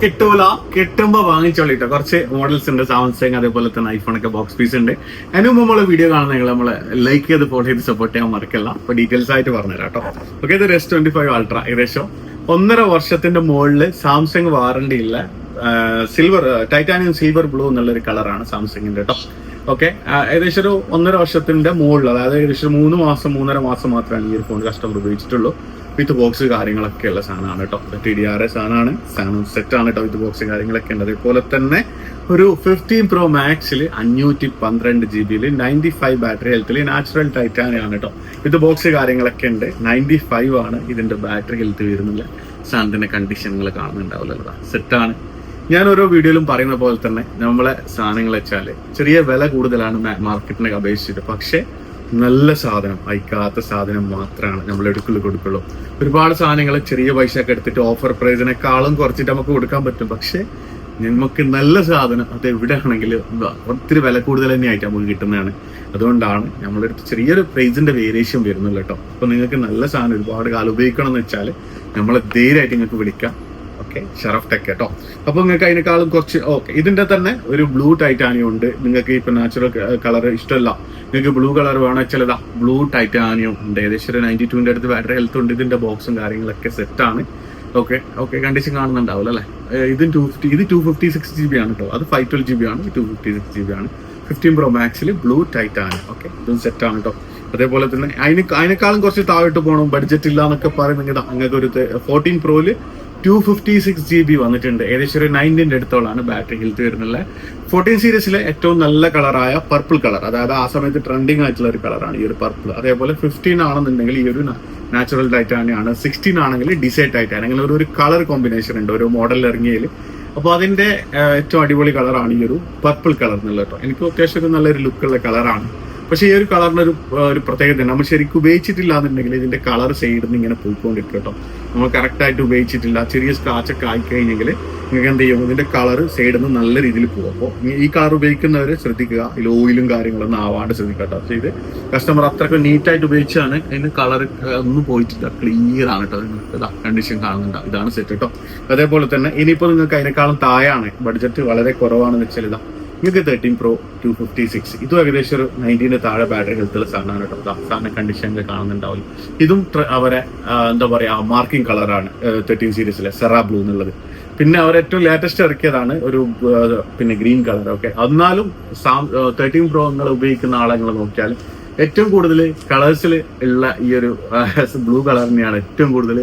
കിട്ടൂല. കിട്ടുമ്പോ വാങ്ങിച്ചോളിട്ടോ കുറച്ച് മോഡൽസ് ഉണ്ട് സാംസങ് അതേപോലെ തന്നെ ഐഫോൺ ഒക്കെ ബോക്സ് പീസ് ഉണ്ട്. അതിന് മുമ്പ് നമ്മൾ വീഡിയോ കാണുന്ന നിങ്ങൾ നമ്മളെ ലൈക്ക് ചെയ്ത് ഫോളോ ചെയ്ത് സപ്പോർട്ട് ചെയ്യാൻ മറക്കല്ല. അപ്പൊ ഡീറ്റെയിൽസ് ആയിട്ട് പറഞ്ഞുതരാം കേട്ടോ ഓക്കെ ഇത് എസ് ട്വന്റി ഫൈവ് അൾട്ര ഏകദേശം ഒന്നര വർഷത്തിന്റെ മുകളിൽ സാംസങ് വാറണ്ടി ഇല്ല. സിൽവർ ടൈറ്റാനിയം സിൽവർ ബ്ലൂ എന്നുള്ള ഒരു കളറാണ് സാംസങ്ങിന്റെ കേട്ടോ ഓക്കെ ഏകദേശം ഒരു ഒന്നര വർഷത്തിന്റെ മുകളിൽ അതായത് ഏകദേശം മൂന്ന് മാസം മൂന്നര മാസം മാത്രമാണ് ഈ ഒരു ഫോൺ കസ്റ്റമർ ഉപയോഗിച്ചിട്ടുള്ളൂ. വിത്ത് ബോക്സ് കാര്യങ്ങളൊക്കെ ഉള്ള സാധനമാണ് കേട്ടോ. ടി ഡി ആർ എ സാധനമാണ് സാധനം സെറ്റ് ആണ് കേട്ടോ വിത്ത് ബോക്സ് കാര്യങ്ങളൊക്കെ ഉണ്ട്. അതേപോലെ തന്നെ ഒരു ഫിഫ്റ്റീൻ പ്രോ മാക്സിൽ അഞ്ഞൂറ്റി പന്ത്രണ്ട് ജി ബിയിൽ നയന്റി ഫൈവ് ബാറ്ററി ഹെൽത്തിൽ നാച്ചുറൽ ടൈറ്റാനിയാണ് കേട്ടോ. വിത്ത് ബോക്സ് കാര്യങ്ങളൊക്കെ ഉണ്ട്. നയന്റി ഫൈവ് ആണ് ഇതിന്റെ ബാറ്ററി ഹെൽത്ത് വരുന്നില്ല സാധനത്തിന്റെ കണ്ടീഷനുകൾ കാണുന്നുണ്ടാവില്ല. സെറ്റാണ് ഞാൻ ഓരോ വീഡിയോയിലും പറയുന്ന പോലെ തന്നെ നമ്മളെ സാധനങ്ങൾ വെച്ചാൽ ചെറിയ വില കൂടുതലാണ് മാർക്കറ്റിനെ അപേക്ഷിച്ചിട്ട്. പക്ഷേ നല്ല സാധനം അയക്കാത്ത സാധനം മാത്രമാണ് നമ്മൾ എടുക്കുള്ളൂ കൊടുക്കുള്ളൂ. ഒരുപാട് സാധനങ്ങൾ ചെറിയ പൈസ ഒക്കെ എടുത്തിട്ട് ഓഫർ പ്രൈസിനെക്കാളും കുറച്ചിട്ട് നമുക്ക് കൊടുക്കാൻ പറ്റും. പക്ഷേ നമുക്ക് നല്ല സാധനം അത് എവിടെയാണെങ്കിലും ആണെങ്കിൽ ഒത്തിരി വില കൂടുതൽ തന്നെയായിട്ട് നമുക്ക് കിട്ടുന്നതാണ്. അതുകൊണ്ടാണ് അടുത്ത് ചെറിയൊരു പ്രൈസിന്റെ വേരിയേഷൻ വരുന്നുള്ളൂ കേട്ടോ. അപ്പൊ നിങ്ങൾക്ക് നല്ല സാധനം ഒരുപാട് കാലം ഉപയോഗിക്കണം എന്ന് വെച്ചാൽ നമ്മളെ ധൈര്യമായിട്ട് നിങ്ങൾക്ക് വിളിക്കാം. ഓക്കെ ഷറഫ് ടെക് കേട്ടോ. അപ്പൊ നിങ്ങൾക്ക് അതിനേക്കാളും കുറച്ച് ഓക്കെ ഇതിന്റെ തന്നെ ഒരു ബ്ലൂ ടൈറ്റാനിയം ഉണ്ട്. നിങ്ങൾക്ക് ഇപ്പൊ നാച്ചുറൽ കളർ ഇഷ്ടമല്ല. നിങ്ങൾക്ക് ബ്ലൂ കളർ വേണം ചിലതാ ബ്ലൂ ടൈറ്റാനിയം ഉണ്ട്. ഏകദേശം ഒരു നയന്റി ടുവിന്റെ അടുത്ത് ബാറ്ററി ഹെൽത്ത് ഉണ്ട്. ഇതിന്റെ ബോക്സും കാര്യങ്ങളൊക്കെ സെറ്റ് ആണ്. ഓക്കെ ഓക്കെ കണ്ടീഷൻ കാണുന്നുണ്ടാവില്ല അല്ലേ? ഇത് ടു ഫിഫ്റ്റി ഇത് two fifty six G B ആണ് കേട്ടോ. അത് ഫൈവ് ട്വൽവ് ജി ബി ആണ് two fifty six G B ആണ്. ഫിഫ്റ്റീൻ പ്രോ മാക്സിൽ ബ്ലൂ ടൈറ്റാനിയം ഓക്കെ ഇതും ആണ് കേട്ടോ. അതേപോലെ തന്നെ അതിന് അതിനേക്കാളും കുറച്ച് താഴോട്ട് പോകണം ബഡ്ജറ്റ് ഇല്ല എന്നൊക്കെ പറയുന്നെങ്കിൽ അങ്ങനെ ഒരു fourteen പ്രോയിൽ two fifty six G B വന്നിട്ടുണ്ട്. ഏകദേശം ഒരു നയന്റിന്റെ അടുത്തോളാണ് ബാറ്ററി ഹെൽത്ത് വരുന്നത്. ഫോർട്ടീൻ സീരീസിലെ ഏറ്റവും നല്ല കളറായ പർപ്പിൾ കളർ അതായത് ആ സമയത്ത് ട്രെൻഡിങ് ആയിട്ടുള്ള ഒരു കളറാണ് ഈ ഒരു പർപ്പിൾ അതേപോലെ ഫിഫ്റ്റീൻ ആണെന്നുണ്ടെങ്കിൽ ഈ ഒരു നാച്ചുറൽ ടൈറ്റാനിയാണ് സിക്സ്റ്റീൻ ആണെങ്കിൽ ഡിസൈഡ് ടൈറ്റാൻ അങ്ങനെ ഒരു ഒരു കളർ കോമ്പിനേഷൻ ഉണ്ട് ഒരു മോഡൽ ഇറങ്ങിയതിൽ. അപ്പോൾ അതിന്റെ ഏറ്റവും അടിപൊളി കളറാണ് ഈ ഒരു പർപ്പിൾ കളർ എന്നുള്ളത് കേട്ടോ. എനിക്ക് അത്യാവശ്യം നല്ലൊരു ലുക്കുള്ള കളറാണ് പക്ഷേ ഈ ഒരു കളറിന് ഒരു ഒരു പ്രത്യേകത. നമ്മൾ ശരിക്കും ഉപയോഗിച്ചിട്ടില്ല എന്നുണ്ടെങ്കിൽ ഇതിന്റെ കളർ സൈഡിൽ നിന്ന് ഇങ്ങനെ പോയിക്കൊണ്ടിരിക്കും കേട്ടോ. നമ്മൾ കറക്റ്റായിട്ട് ഉപയോഗിച്ചിട്ടില്ല ചെറിയ സ്ക്രാച്ച് ആയി കഴിഞ്ഞെങ്കിൽ നിങ്ങൾക്ക് എന്ത് ചെയ്യും? ഇതിന്റെ കളർ സൈഡിൽ നിന്ന് നല്ല രീതിയിൽ പോകും. അപ്പോൾ ഈ കളർ ഉപയോഗിക്കുന്നവർ ശ്രദ്ധിക്കുക. ഇതിൽ ഓയിലും കാര്യങ്ങളൊന്നും ആവാണ്ട് ശ്രദ്ധിക്കുക കേട്ടോ. പക്ഷേ ഇത് കസ്റ്റമർ അത്രയ്ക്ക് നീറ്റായിട്ട് ഉപയോഗിച്ചാണ് അതിന് കളർ ഒന്നും പോയിട്ടില്ല. ക്ലിയർ ആണ് കേട്ടോ. നിങ്ങൾക്ക് കണ്ടീഷൻ കാണുന്നുണ്ടാവും ഇതാണ് സെറ്റ് കേട്ടോ. അതേപോലെ തന്നെ ഇനിയിപ്പോൾ നിങ്ങൾക്ക് അതിനേക്കാളും താഴെയാണ്. ബഡ്ജറ്റ് വളരെ കുറവാണെന്ന് വെച്ചാൽ ഇതാ നിങ്ങൾക്ക് thirteen pro two fifty six ഇതും ഏകദേശം ഒരു നയന്റീന്റെ താഴെ ബാറ്ററി ഹെൽത്തുള്ള സാധനമാണ് കേട്ടോ. സാധനം കണ്ടീഷനിൽ കാണുന്നുണ്ടാവില്ല ഇതും അവരെ എന്താ പറയുക മാർക്കിംഗ് കളറാണ് തേർട്ടീൻ സീരീസിലെ സെറാ ബ്ലൂ എന്നുള്ളത്. പിന്നെ അവർ ഏറ്റവും ലേറ്റസ്റ്റ് ഇറക്കിയതാണ് ഒരു പിന്നെ ഗ്രീൻ കളർ ഓക്കെ എന്നാലും സാം തേർട്ടീൻ പ്രോ നിങ്ങൾ ഉപയോഗിക്കുന്ന ആളെ നിങ്ങൾ നോക്കിയാൽ ഏറ്റവും കൂടുതൽ കളേഴ്സിൽ ഉള്ള ഈ ഒരു ബ്ലൂ കളർ തന്നെയാണ് ഏറ്റവും കൂടുതൽ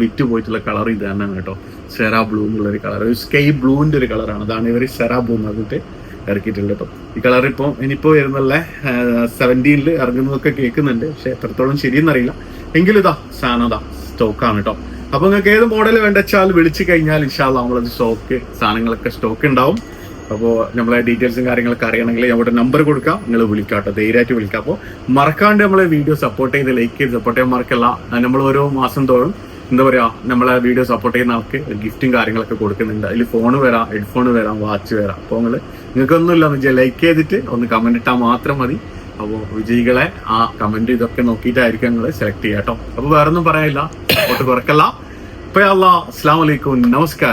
വിറ്റ് പോയിട്ടുള്ള കളർ ഇത് തന്നെയാണ് കേട്ടോ. സെറാ ബ്ലൂ എന്നുള്ള ഒരു കളർ ഒരു സ്കൈ ബ്ലൂവിന്റെ ഒരു കളറാണ് അതാണ് ഇവർ സെറാ ബ്ലൂ എന്ന് പറഞ്ഞിട്ട് ഇറക്കിയിട്ടുണ്ട് കേട്ടോ. ഈ കളർ ഇപ്പോൾ ഇനിയിപ്പോൾ വരുന്നുള്ള സെവന്റീനിൽ ഇറങ്ങുന്നതൊക്കെ കേൾക്കുന്നുണ്ട്. പക്ഷെ എത്രത്തോളം ശരിയെന്നറിയില്ല. എങ്കിലും ഇതാ സാധനം ഇതാ സ്റ്റോക്കാണ് കേട്ടോ. അപ്പൊ നിങ്ങൾക്ക് ഏത് മോഡൽ വേണ്ട വെച്ചാൽ വിളിച്ചു കഴിഞ്ഞാൽ ഇൻഷാല്ല നമ്മളത് സ്റ്റോക്ക് സാധനങ്ങളൊക്കെ സ്റ്റോക്ക് ഉണ്ടാവും. അപ്പോൾ നമ്മളെ ഡീറ്റെയിൽസും കാര്യങ്ങളൊക്കെ അറിയണമെങ്കിൽ നമ്മുടെ നമ്പർ കൊടുക്കാം. നിങ്ങൾ വിളിക്കാം കേട്ടോ. ധൈര്യമായിട്ട് വിളിക്കാം. അപ്പോൾ മറക്കാണ്ട് നമ്മളെ വീഡിയോ സപ്പോർട്ട് ചെയ്ത് ലൈക്ക് ചെയ്ത് സപ്പോർട്ട് ചെയ്യാൻ മറക്കല്ല. നമ്മൾ ഓരോ മാസം തോറും എന്താ പറയാ നമ്മളെ വീഡിയോ സപ്പോർട്ട് ചെയ്യുന്ന ആൾക്ക് ഗിഫ്റ്റും കാര്യങ്ങളൊക്കെ കൊടുക്കുന്നുണ്ട്. അതിൽ ഫോൺ വരാം ഹെഡ്ഫോൺ വരാം വാച്ച് വരാം. അപ്പോൾ നിങ്ങൾ നിങ്ങൾക്കൊന്നുമില്ല എന്ന് വെച്ചാൽ ലൈക്ക് ചെയ്തിട്ട് ഒന്ന് കമന്റ് ഇട്ടാൽ മാത്രം മതി. അപ്പോൾ വിജയികളെ ആ കമന്റ് ഇതൊക്കെ നോക്കിയിട്ടായിരിക്കും നിങ്ങൾ സെലക്ട് ചെയ്യാം കേട്ടോ. അപ്പോൾ വേറെ ഒന്നും പറയാനില്ല. ഒട്ട് കുറക്കല്ല. അപ്പൊ അല്ലാ അസ്സാം വലൈക്കും നമസ്കാരം.